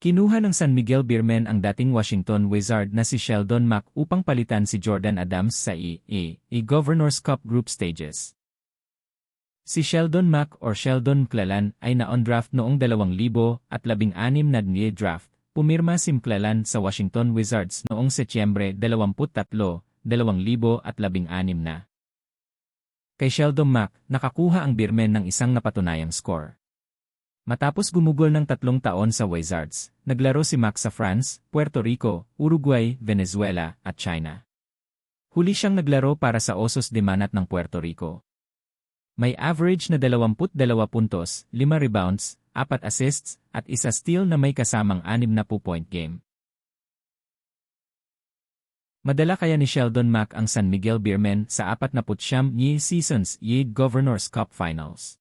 Kinuha ng San Miguel Beermen ang dating Washington Wizard na si Sheldon Mack upang palitan si Jordan Adams sa E, E, E Governors Cup Group Stages. Si Sheldon Mack or Sheldon McClellan ay na-on draft noong 2016 na DNY draft. Pumirma si McClellan sa Washington Wizards noong Setyembre 23, 2016 na. Kay Sheldon Mack, nakakuha ang Beermen ng isang napatunayang score. Matapos gumugol ng tatlong taon sa Wizards, naglaro si Max sa France, Puerto Rico, Uruguay, Venezuela, at China. Huli siyang naglaro para sa Osos de Manat ng Puerto Rico. May average na 22 puntos, 5 rebounds, 4 assists, at isa steal na may kasamang 6 na point game. Madala kaya ni Sheldon Mack ang San Miguel Beermen sa 49 yi seasons yi Governors Cup Finals.